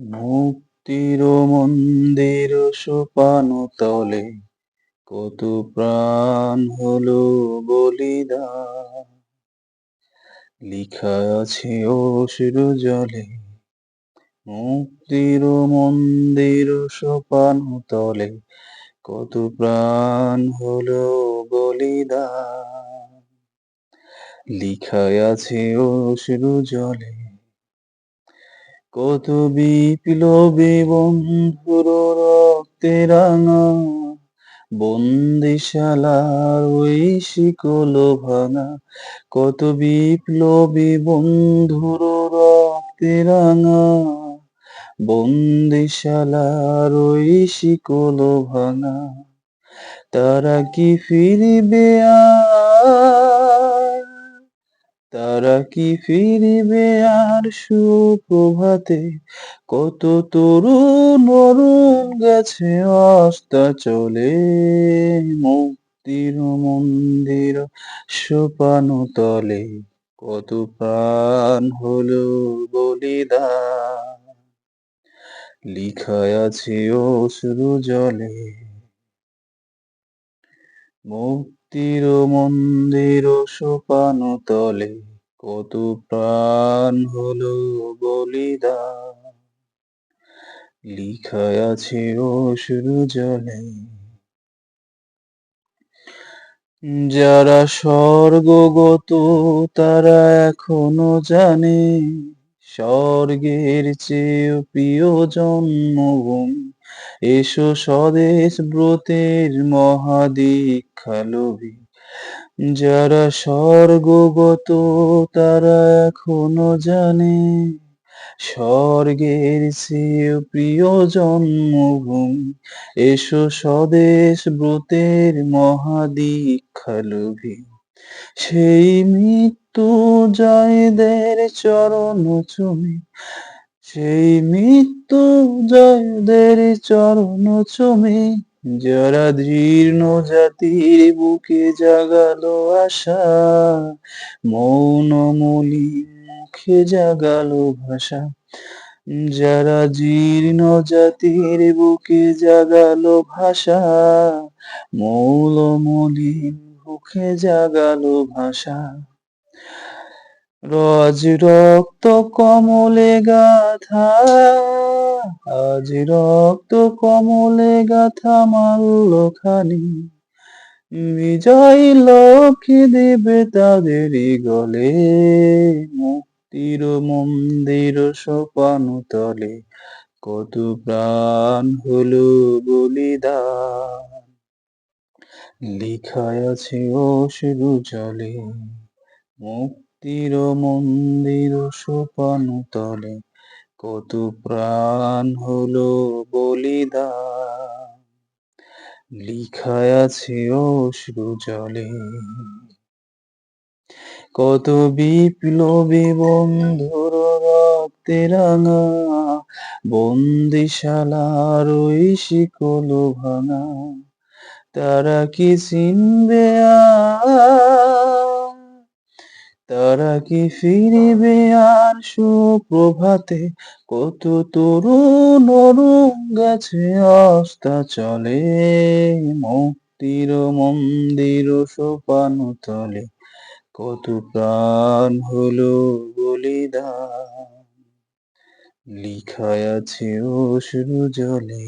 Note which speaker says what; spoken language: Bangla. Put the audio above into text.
Speaker 1: মুক্তির মন্দির সোপান তলে, কত প্রাণ হলো বলিদান। লিখা আছে অশ্রু জলে, মুক্তির মন্দির সোপান তলে, কত প্রাণ হলো বলিদান। লিখা আছে অশ্রু জলে কত বিপ্লবী বন্ধুর রক্তে রাঙা? বন্দিশালার ওই শিকল ভাঙা। কত বিপ্লবী বন্ধুর রক্তে রাঙা? বন্দিশালার ওই শিকল ভাঙা। তারা কি ফিরবে তারা কি ফিরবে আর সুপ্রভাতে? কত তরুণ অরুণ গেছে অস্তা চলে মুক্তির মন্দির সোপান তলে। কত প্রাণ হলো বলিদান। লিখায় আছে অশ্রু জলে। মুক্তির মন্দির সোপান তলে। কত প্রাণ হলো বলিদান লিখায় আছে অশ্রু জলে। যারা স্বর্গগত, তারা এখনও জানে, স্বর্গের চেয়ে প্রিয় জন্মভূমি। এসো স্বদেশ ব্রতের মহাদীক্ষালভী যারা স্বর্গগত তারা এখনও জানে স্বর্গের চেয়ে প্রিয় জন্মভূমি। এসো স্বদেশ ব্রতের মহাদীক্ষালভী। সেই মৃত্যু জয়দের চরণ চুমি। সেই মৃত্যু জয়দের চরণ চুমি। যারা জীর্ণ জাতির বুকে জাগালো আশা, মৌন মলি মুখে জাগালো ভাষা। যারা জীর্ণ জাতির বুকে জাগালো ভাষা, মৌল মলিন মুখে জাগালো ভাষা। রজ রক্ত কমলে গাথা আজ রক্ত কমলে গাথা মাল্য খানি। বিজয় লক্ষ্মী দেবে তাদের গলে, মুক্তির মন্দির সোপান তলে কত প্রাণ হলো বলিদান। লিখায় আছে অশ্রু জলে মুক্তির মন্দির সোপান তলে কত প্রাণ হলো বলিদান। লিখা আছে অশ্রু জলে। কত বিপ্লবী বন্ধুর রক্তে রাঙা বন্দিশালার ওই শিকল ভাঙা। তারা কি চিনবে তারা কি ফিরবে আর সুপ্রভাতে? কত তরুণ অরুণ গাছে অস্তা চলে, মুক্তির মন্দির সোপান তলে। কত প্রাণ হলো বলিদান লিখায় আছে অশ্রু জলে।